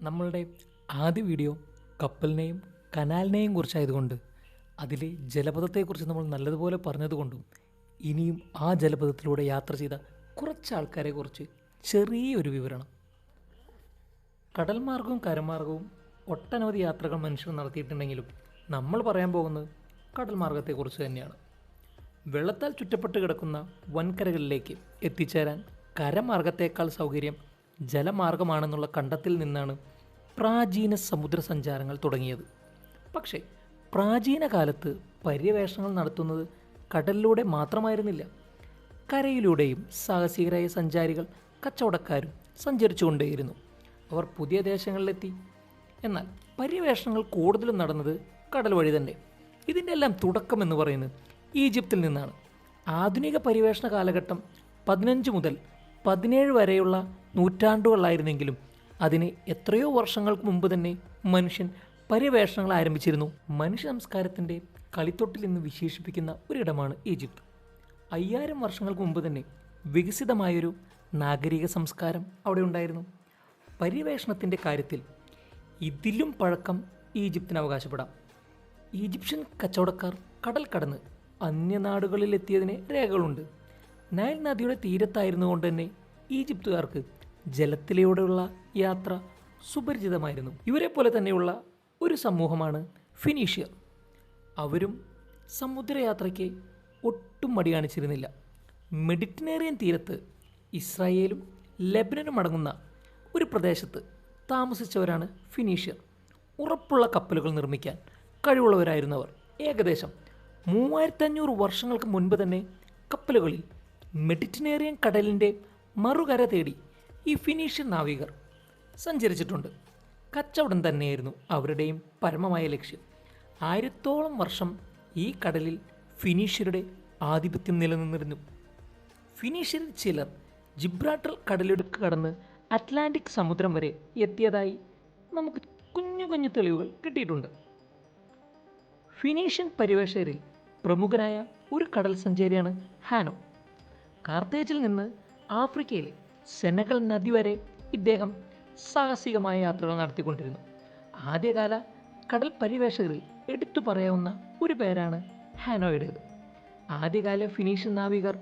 നമ്മളുടെ ആദ്യ വീഡിയോ കപ്പലിനെയും കനാലിനെയും കുറിച്ചായതുകൊണ്ട് അതിലെ ജലപഥത്തെക്കുറിച്ച് നമ്മൾ നല്ലതുപോലെ പറഞ്ഞതുകൊണ്ടും ഇനിയും ആ ജലപഥത്തിലൂടെ യാത്ര ചെയ്ത കുറച്ച് ആൾക്കാരെ കുറിച്ച് ചെറിയൊരു വിവരണം. കടൽമാർഗവും കരമാർഗവും ഒട്ടനവധി യാത്രകൾ മനുഷ്യർ നടത്തിയിട്ടുണ്ടെങ്കിലും നമ്മൾ പറയാൻ പോകുന്നത് കടൽ മാർഗത്തെക്കുറിച്ച് തന്നെയാണ്. വെള്ളത്താൽ ചുറ്റപ്പെട്ട് കിടക്കുന്ന വൻകരകളിലേക്ക് എത്തിച്ചേരാൻ കരമാർഗത്തേക്കാൾ സൗകര്യം ജലമാർഗമാണെന്നുള്ള കണ്ടത്തിൽ നിന്നാണ് പ്രാചീന സമുദ്ര സഞ്ചാരങ്ങൾ തുടങ്ങിയത്. പക്ഷേ പ്രാചീന കാലത്ത് പര്യവേഷണങ്ങൾ നടത്തുന്നത് കടലിലൂടെ മാത്രമായിരുന്നില്ല. കരയിലൂടെയും സാഹസികരായ സഞ്ചാരികൾ കച്ചവടക്കാരും സഞ്ചരിച്ചുകൊണ്ടേയിരുന്നു. അവർ പുതിയ ദേശങ്ങളിലെത്തി. എന്നാൽ പര്യവേഷണങ്ങൾ കൂടുതലും നടന്നത് കടൽ വഴി തന്നെ. ഇതിന്റെ എല്ലാം തുടക്കം എന്ന് പറയുന്നത് ഈജിപ്തിൽ നിന്നാണ്. ആധുനിക പര്യവേഷണ കാലഘട്ടം പതിനഞ്ച് മുതൽ പതിനേഴ് വരെയുള്ള നൂറ്റാണ്ടുകളായിരുന്നെങ്കിലും അതിന് എത്രയോ വർഷങ്ങൾക്ക് മുമ്പ് തന്നെ മനുഷ്യൻ പര്യവേഷണങ്ങൾ ആരംഭിച്ചിരുന്നു. മനുഷ്യ സംസ്കാരത്തിന്റെ കളിത്തൊട്ടിൽ നിന്ന് വിശേഷിപ്പിക്കുന്ന ഒരിടമാണ് ഈജിപ്ത്. അയ്യായിരം വർഷങ്ങൾക്ക് മുമ്പ് തന്നെ വികസിതമായൊരു നാഗരിക സംസ്കാരം അവിടെ ഉണ്ടായിരുന്നു. പര്യവേഷണത്തിന്റെ കാര്യത്തിൽ ഇതിലും പഴക്കം ഈജിപ്തിന് അവകാശപ്പെടാം. ഈജിപ്ഷ്യൻ കച്ചവടക്കാർ കടൽ കടന്ന് അന്യനാടുകളിലെത്തിയതിന് രേഖകളുണ്ട്. നൈൽ നദിയുടെ തീരത്തായിരുന്നുകൊണ്ട് തന്നെ ഈജിപ്തുകാർക്ക് ജലത്തിലൂടെയുള്ള യാത്ര സുപരിചിതമായിരുന്നു. ഇവരെ പോലെ തന്നെയുള്ള ഒരു സമൂഹമാണ് ഫിനീഷ്യർ. അവരും സമുദ്രയാത്രയ്ക്ക് ഒട്ടും മടി കാണിച്ചിരുന്നില്ല. മെഡിറ്ററേനിയൻ തീരത്ത് ഇസ്രായേലും ലെബനനും അടങ്ങുന്ന ഒരു പ്രദേശത്ത് താമസിച്ചവരാണ് ഫിനീഷ്യർ. ഉറപ്പുള്ള കപ്പലുകൾ നിർമ്മിക്കാൻ കഴിവുള്ളവരായിരുന്നവർ. ഏകദേശം മൂവായിരത്തഞ്ഞൂറ് വർഷങ്ങൾക്ക് മുൻപ് തന്നെ കപ്പലുകളിൽ മെഡിറ്ററേനിയൻ കടലിന്റെ മറുകര തേടി ഈ ഫിനീഷ്യൻ നാവികർ സഞ്ചരിച്ചിട്ടുണ്ട്. കച്ചവടം തന്നെയായിരുന്നു അവരുടെയും പരമമായ ലക്ഷ്യം. ആയിരത്തോളം വർഷം ഈ കടലിൽ ഫിനീഷ്യരുടെ ആധിപത്യം നിലനിന്നിരുന്നു. ഫിനീഷ്യരിൽ ചിലർ ജിബ്രാട്ടർ കടലിടുക്ക് കടന്ന് അറ്റ്ലാന്റിക് സമുദ്രം വരെ എത്തിയതായി നമുക്ക് കുഞ്ഞു കുഞ്ഞു തെളിവുകൾ കിട്ടിയിട്ടുണ്ട്. ഫിനീഷ്യൻ പരിവേഷകരിൽ പ്രമുഖനായ ഒരു കടൽ സഞ്ചാരിയാണ് ഹാനോ. കാർത്തേജിൽ നിന്ന് ആഫ്രിക്കയിലെ സെനഗൽ നദി വരെ ഇദ്ദേഹം സാഹസികമായ യാത്രകൾ നടത്തിക്കൊണ്ടിരുന്നു. ആദ്യകാല കടൽ പരിവേഷകരിൽ എടുത്തു പറയാവുന്ന ഒരു പേരാണ് ഹാനോയുടേത്. ആദ്യകാല ഫിനീഷ്യൻ നാവികർ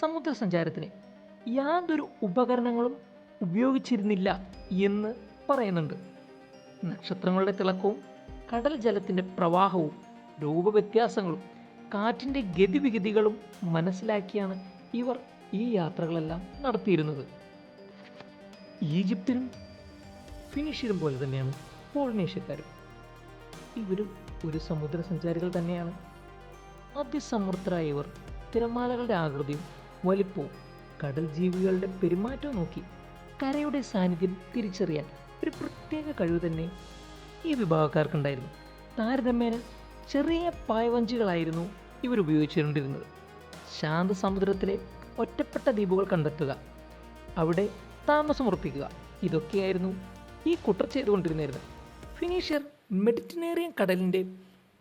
സമുദ്രസഞ്ചാരത്തിന് യാതൊരു ഉപകരണങ്ങളും ഉപയോഗിച്ചിരുന്നില്ല എന്ന് പറയുന്നുണ്ട്. നക്ഷത്രങ്ങളുടെ തിളക്കവും കടൽ ജലത്തിന്റെ പ്രവാഹവും രൂപവ്യത്യാസങ്ങളും കാറ്റിന്റെ ഗതിവിഗതികളും മനസ്സിലാക്കിയാണ് ഇവർ ഈ യാത്രകളെല്ലാം നടത്തിയിരുന്നത്. ഈജിപ്തിനും ഫിനിഷ്യരും പോലെ തന്നെയാണ് പോളിനേഷ്യക്കാരും. ഇവരും ഒരു സമുദ്ര സഞ്ചാരികൾ തന്നെയാണ്. അതിസമൃദ്ധരായ ഇവർ തിരമാലകളുടെ ആകൃതിയും വലിപ്പവും കടൽ ജീവികളുടെ പെരുമാറ്റവും നോക്കി കരയുടെ സാന്നിധ്യം തിരിച്ചറിയാൻ ഒരു പ്രത്യേക കഴിവ് തന്നെ ഈ വിഭാഗക്കാർക്കുണ്ടായിരുന്നു. താരതമ്യേന ചെറിയ പായവഞ്ചികളായിരുന്നു ഇവർ ഉപയോഗിച്ചുകൊണ്ടിരുന്നത് ശാന്തസമുദ്രത്തിലെ ഒറ്റപ്പെട്ട ദ്വീപുകൾ കണ്ടെത്തുക. അവിടെ താമസമുറപ്പിക്കുക ഇതൊക്കെയായിരുന്നു ഈ കുട്ടർ ചെയ്തുകൊണ്ടിരുന്നിരുന്നത് ഫിനീഷ്യർ മെഡിറ്ററേനിയൻ കടലിന്റെ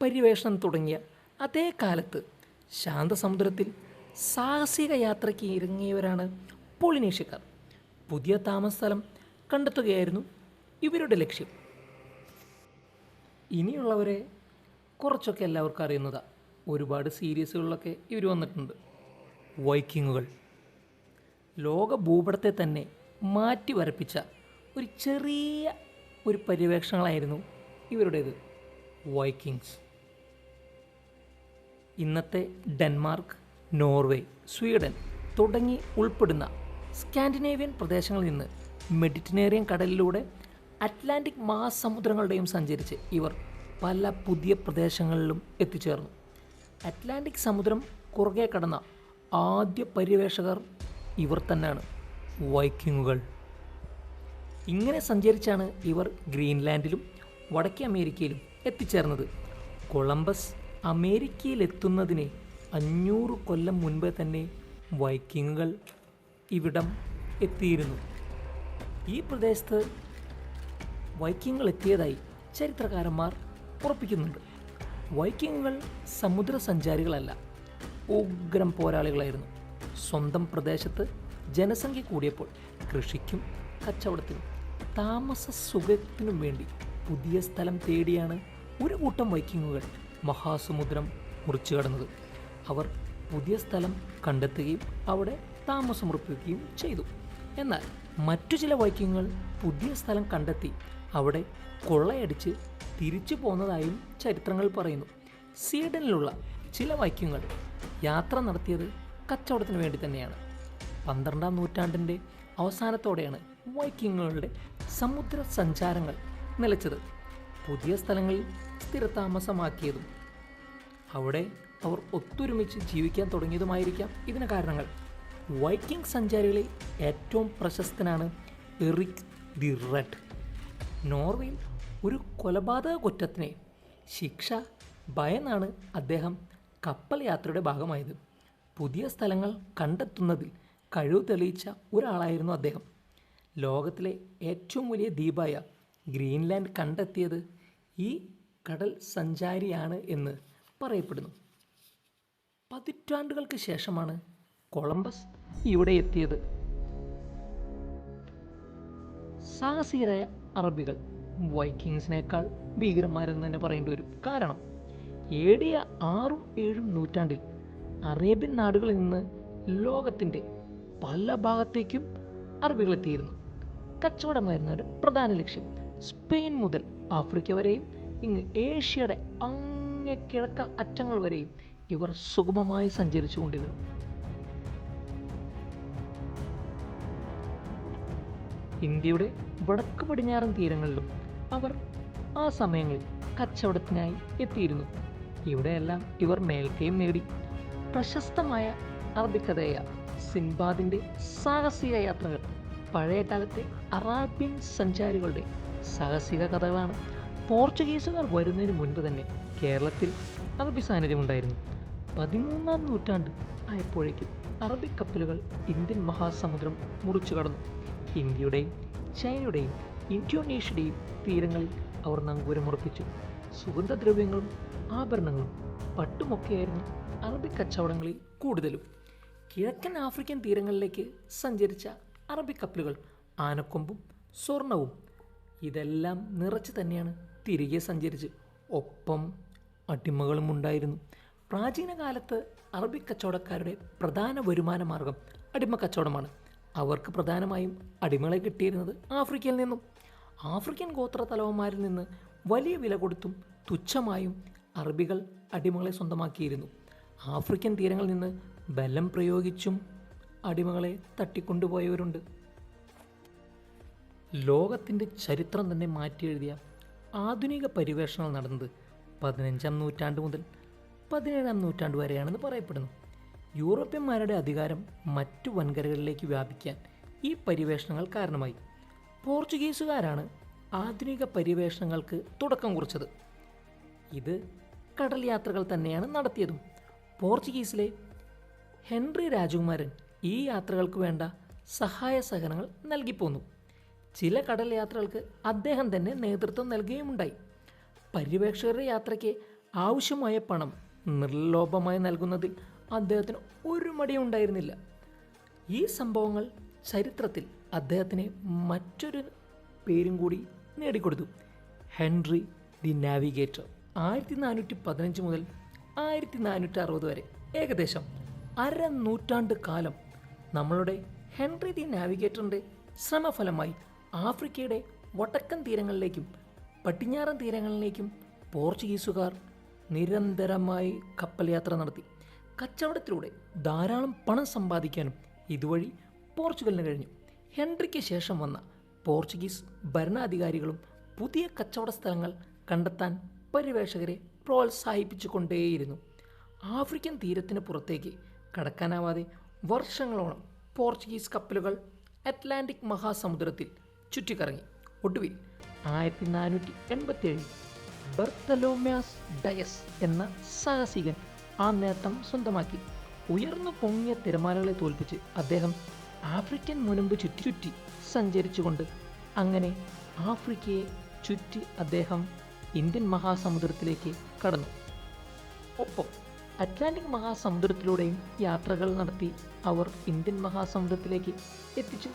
പര്യവേഷണം തുടങ്ങിയ അതേ കാലത്ത് ശാന്തസമുദ്രത്തിൽ സാഹസിക യാത്രയ്ക്ക് ഇറങ്ങിയവരാണ് പോളിനേഷ്യക്കാർ. പുതിയ താമസ സ്ഥലം കണ്ടെത്തുകയായിരുന്നു ഇവരുടെ ലക്ഷ്യം. ഇനിയുള്ളവരെ കുറച്ചൊക്കെ എല്ലാവർക്കും അറിയുന്നതാണ് ഒരുപാട് സീരീസുകളിലൊക്കെ ഇവർ വന്നിട്ടുണ്ട്. വൈക്കിങ്ങുകൾ. ലോക ഭൂപടത്തെ തന്നെ മാറ്റി വരപ്പിച്ച ഒരു ചെറിയ ഒരു പര്യവേക്ഷണങ്ങളായിരുന്നു ഇവരുടേത് വൈക്കിങ്സ്. ഇന്നത്തെ ഡെൻമാർക്ക് നോർവേ സ്വീഡൻ തുടങ്ങി ഉൾപ്പെടുന്ന സ്കാൻഡിനേവിയൻ പ്രദേശങ്ങളിൽ നിന്ന് മെഡിറ്ററേനിയൻ കടലിലൂടെ അറ്റ്ലാന്റിക് മഹാസമുദ്രങ്ങളുടെയും സഞ്ചരിച്ച് ഇവർ പല പുതിയ പ്രദേശങ്ങളിലും എത്തിച്ചേർന്നു. അറ്റ്ലാന്റിക് സമുദ്രം കുറുകെ കടന്ന ആദ്യ പര്യവേഷകർ ഇവർ തന്നെയാണ്. വൈക്കിങ്ങുകൾ. ഇങ്ങനെ സഞ്ചരിച്ചാണ് ഇവർ ഗ്രീൻലാൻഡിലും വടക്കേ അമേരിക്കയിലും എത്തിച്ചേർന്നത്. കൊളംബസ് അമേരിക്കയിലെത്തുന്നതിന് അഞ്ഞൂറ് കൊല്ലം മുൻപേ തന്നെ വൈക്കിങ്ങുകൾ ഇവിടം എത്തിയിരുന്നു. ഈ പ്രദേശത്ത് വൈക്കിങ്ങുകൾ എത്തിയതായി ചരിത്രകാരന്മാർ ഉറപ്പിക്കുന്നുണ്ട്. വൈക്കിങ്ങുകൾ സമുദ്ര സഞ്ചാരികളല്ല ഉഗ്രം പോരാളികളായിരുന്നു. സ്വന്തം പ്രദേശത്ത് ജനസംഖ്യ കൂടിയപ്പോൾ കൃഷിക്കും കച്ചവടത്തിനും താമസ സുഖത്തിനും വേണ്ടി പുതിയ സ്ഥലം തേടിയാണ് ഒരു കൂട്ടം വൈക്കിങ്ങുകൾ മഹാസമുദ്രം മുറിച്ചു കടന്നത്. അവർ പുതിയ സ്ഥലം കണ്ടെത്തുകയും അവിടെ താമസമുറപ്പിക്കുകയും ചെയ്തു. എന്നാൽ മറ്റു ചില വൈക്കിങ്ങുകൾ പുതിയ സ്ഥലം കണ്ടെത്തി അവിടെ കൊള്ളയടിച്ച് തിരിച്ചു പോന്നതായും ചരിത്രങ്ങൾ പറയുന്നു. സ്വീഡനിലുള്ള ചില വൈക്കിങ്ങുകൾ യാത്ര നടത്തിയത് കച്ചവടത്തിന് വേണ്ടി തന്നെയാണ്. പന്ത്രണ്ടാം നൂറ്റാണ്ടിന്റെ അവസാനത്തോടെയാണ് വൈക്കിങ്ങുകളുടെ സമുദ്ര സഞ്ചാരങ്ങൾ നിലച്ചത്. പുതിയ സ്ഥലങ്ങളിൽ സ്ഥിരതാമസമാക്കിയതും അവിടെ അവർ ഒത്തൊരുമിച്ച് ജീവിക്കാൻ തുടങ്ങിയതുമായിരിക്കാം ഇതിന് കാരണങ്ങൾ. വൈക്കിംഗ് സഞ്ചാരികളിൽ ഏറ്റവും പ്രശസ്തനാണ് എറിക് ദി റെഡ്. നോർവേയിൽ ഒരു കൊലപാതക കുറ്റത്തിന് ശിക്ഷ ഭയന്നാണ് അദ്ദേഹം കപ്പൽ യാത്രയുടെ ഭാഗമായത്. പുതിയ സ്ഥലങ്ങൾ കണ്ടെത്തുന്നതിൽ കഴിവ് തെളിയിച്ച ഒരാളായിരുന്നു അദ്ദേഹം. ലോകത്തിലെ ഏറ്റവും വലിയ ദ്വീപായ ഗ്രീൻലാൻഡ് കണ്ടെത്തിയത് ഈ കടൽ സഞ്ചാരിയാണ് എന്ന് പറയപ്പെടുന്നു. പതിറ്റാണ്ടുകൾക്ക് ശേഷമാണ് കൊളംബസ് ഇവിടെ എത്തിയത്. സാഹസികരായ അറബികൾ വൈക്കിങ്സിനേക്കാൾ ഭീകരന്മാരെന്ന് തന്നെ പറയേണ്ടി വരും. കാരണം ഏടിയ ആറും ഏഴും നൂറ്റാണ്ടിൽ അറേബ്യൻ നാടുകളിൽ നിന്ന് ലോകത്തിന്റെ പല ഭാഗത്തേക്കും അറബികൾ എത്തിയിരുന്നു കച്ചവടമായിരുന്ന ഒരു പ്രധാന ലക്ഷ്യം സ്പെയിൻ മുതൽ ആഫ്രിക്ക വരെയും ഇങ്ങ് ഏഷ്യയുടെ അങ്ങേ കിഴക്ക അറ്റങ്ങൾ വരെയും ഇവർ സുഗമമായി സഞ്ചരിച്ചു കൊണ്ടിരുന്നു. ഇന്ത്യയുടെ വടക്ക് പടിഞ്ഞാറൻ തീരങ്ങളിലും അവർ ആ സമയങ്ങളിൽ കച്ചവടത്തിനായി എത്തിയിരുന്നു. ഇവിടെയെല്ലാം ഇവർ മേൽക്കയും നേടി. പ്രശസ്തമായ അറബിക്കഥയായ സിൻബാദിന്റെ സാഹസിക യാത്രകൾ പഴയ കാലത്തെ അറാബ്യൻ സഞ്ചാരികളുടെ സാഹസിക കഥകളാണ്. പോർച്ചുഗീസുകാർ വരുന്നതിന് മുൻപ് തന്നെ കേരളത്തിൽ അറബി സാന്നിധ്യമുണ്ടായിരുന്നു. പതിമൂന്നാം നൂറ്റാണ്ട് ആയപ്പോഴേക്കും അറബി കപ്പലുകൾ ഇന്ത്യൻ മഹാസമുദ്രം മുറിച്ചു കടന്നു. ഇന്ത്യയുടെയും ചൈനയുടെയും ഇന്തോനേഷ്യയുടെയും തീരങ്ങളിൽ അവർ നങ്കൂരമുറപ്പിച്ചു. സുഗന്ധദ്രവ്യങ്ങളും ആഭരണങ്ങളും പട്ടുമൊക്കെയായിരുന്നു അറബി കച്ചവടങ്ങളിൽ കൂടുതലും. കിഴക്കൻ ആഫ്രിക്കൻ തീരങ്ങളിലേക്ക് സഞ്ചരിച്ച അറബി കപ്പലുകൾ ആനക്കൊമ്പും സ്വർണവും. ഇതെല്ലാം നിറച്ച് തന്നെയാണ് തിരികെ സഞ്ചരിച്ച്. ഒപ്പം അടിമകളും ഉണ്ടായിരുന്നു. പ്രാചീന കാലത്ത് അറബി കച്ചവടക്കാരുടെ പ്രധാന വരുമാന മാർഗം അടിമ കച്ചവടമാണ്. അവർക്ക് പ്രധാനമായും അടിമകളെ കിട്ടിയിരുന്നത് ആഫ്രിക്കയിൽ നിന്നും. ആഫ്രിക്കൻ ഗോത്ര തലവന്മാരിൽ നിന്ന് വലിയ വില കൊടുത്തും തുച്ഛമായും അറബികൾ അടിമകളെ സ്വന്തമാക്കിയിരുന്നു. ആഫ്രിക്കൻ തീരങ്ങളിൽ നിന്ന് ബലം പ്രയോഗിച്ചും അടിമകളെ തട്ടിക്കൊണ്ടുപോയവരുണ്ട്. ലോകത്തിന്റെ ചരിത്രം തന്നെ മാറ്റിയെഴുതിയ ആധുനിക പരിവേഷണങ്ങൾ നടന്നത് പതിനഞ്ചാം നൂറ്റാണ്ട് മുതൽ പതിനേഴാം നൂറ്റാണ്ട് വരെയാണെന്ന് പറയപ്പെടുന്നു. യൂറോപ്യന്മാരുടെ അധികാരം മറ്റു വൻകരകളിലേക്ക് വ്യാപിക്കാൻ ഈ പരിവേഷണങ്ങൾ കാരണമായി. പോർച്ചുഗീസുകാരാണ് ആധുനിക പരിവേഷണങ്ങൾക്ക് തുടക്കം കുറിച്ചത്. ഇത് കടൽ യാത്രകൾ തന്നെയാണ് നടത്തിയതും. പോർച്ചുഗീസിലെ ഹെൻറി രാജകുമാരൻ ഈ യാത്രകൾക്ക് വേണ്ട സഹായ സഹകരണങ്ങൾ നൽകിപ്പോന്നു. ചില കടൽ യാത്രകൾക്ക് അദ്ദേഹം തന്നെ നേതൃത്വം നൽകുകയുമുണ്ടായി. പര്യവേക്ഷകരുടെ യാത്രയ്ക്ക് ആവശ്യമായ പണം നിർലോഭമായി നൽകുന്നതിൽ അദ്ദേഹത്തിന് ഒരു മടിയും ഉണ്ടായിരുന്നില്ല. ഈ സംഭവങ്ങൾ ചരിത്രത്തിൽ അദ്ദേഹത്തിന് മറ്റൊരു പേരും കൂടി നേടിക്കൊടുത്തു. Henry the Navigator. ആയിരത്തി നാനൂറ്റി പതിനഞ്ച് മുതൽ ആയിരത്തി നാനൂറ്റി അറുപത് വരെ. ഏകദേശം അര നൂറ്റാണ്ട് കാലം നമ്മളുടെ ഹെൻറി ദി നാവിഗേറ്ററിന്റെ ശ്രമഫലമായി ആഫ്രിക്കയുടെ വടക്കൻ തീരങ്ങളിലേക്കും പടിഞ്ഞാറൻ തീരങ്ങളിലേക്കും പോർച്ചുഗീസുകാർ നിരന്തരമായി കപ്പൽ യാത്ര നടത്തി. കച്ചവടത്തിലൂടെ ധാരാളം പണം സമ്പാദിക്കാനും ഇതുവഴി പോർച്ചുഗലിന് കഴിഞ്ഞു. ഹെൻറിക്ക് ശേഷം വന്ന പോർച്ചുഗീസ് ഭരണാധികാരികളും പുതിയ കച്ചവട സ്ഥലങ്ങൾ കണ്ടെത്താൻ പര്യവേഷകരെ പ്രോത്സാഹിപ്പിച്ചുകൊണ്ടേയിരുന്നു. ആഫ്രിക്കൻ തീരത്തിന് പുറത്തേക്ക് കടക്കാനാവാതെ വർഷങ്ങളോളം പോർച്ചുഗീസ് കപ്പലുകൾ അറ്റ്ലാന്റിക് മഹാസമുദ്രത്തിൽ ചുറ്റിക്കറങ്ങി. ഒടുവിൽ ആയിരത്തി നാനൂറ്റി എൺപത്തിയേഴിൽ ബർത്തലോമ്യാസ് ഡയസ് എന്ന സാഹസികൻ ആ നേട്ടം സ്വന്തമാക്കി. ഉയർന്നു പൊങ്ങിയ തിരമാലകളെ തോൽപ്പിച്ച് അദ്ദേഹം ആഫ്രിക്കൻ മുനമ്പ് ചുറ്റി ചുറ്റി സഞ്ചരിച്ചുകൊണ്ട് അങ്ങനെ ആഫ്രിക്കയെ ചുറ്റി അദ്ദേഹം ഇന്ത്യൻ മഹാസമുദ്രത്തിലേക്ക് കടന്നു. ഒപ്പം അറ്റ്ലാന്റിക് മഹാസമുദ്രത്തിലൂടെയും യാത്രകൾ നടത്തി അവർ ഇന്ത്യൻ മഹാസമുദ്രത്തിലേക്ക് എത്തിച്ചു.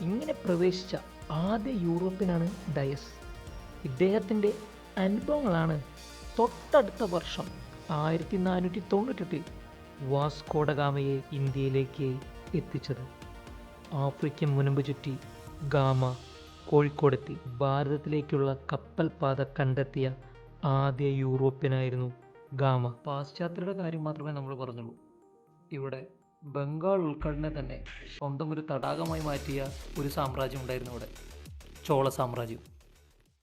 ഇങ്ങനെ പ്രവേശിച്ച ആദ്യ യൂറോപ്യനാണ് ഡയസ്. ഇദ്ദേഹത്തിന്റെ അനുഭവങ്ങളാണ് തൊട്ടടുത്ത വർഷം ആയിരത്തി നാനൂറ്റി തൊണ്ണൂറ്റെട്ടിൽ വാസ്കോഡഗാമയെ ഇന്ത്യയിലേക്ക് എത്തിച്ചത്. ആഫ്രിക്കൻ മുനമ്പ് ചുറ്റി ഗാമ കോഴിക്കോടെത്തി. ഭാരതത്തിലേക്കുള്ള കപ്പൽ പാത കണ്ടെത്തിയ ആദ്യ യൂറോപ്യനായിരുന്നു ഗാമ. പാശ്ചാത്യരുടെ കാര്യം മാത്രമേ നമ്മൾ പറഞ്ഞുള്ളൂ. ഇവിടെ ബംഗാൾ ഉൾക്കടലിനെ തന്നെ സ്വന്തം ഒരു തടാകമായി മാറ്റിയ ഒരു സാമ്രാജ്യം ഉണ്ടായിരുന്നു ഇവിടെ ചോള സാമ്രാജ്യം.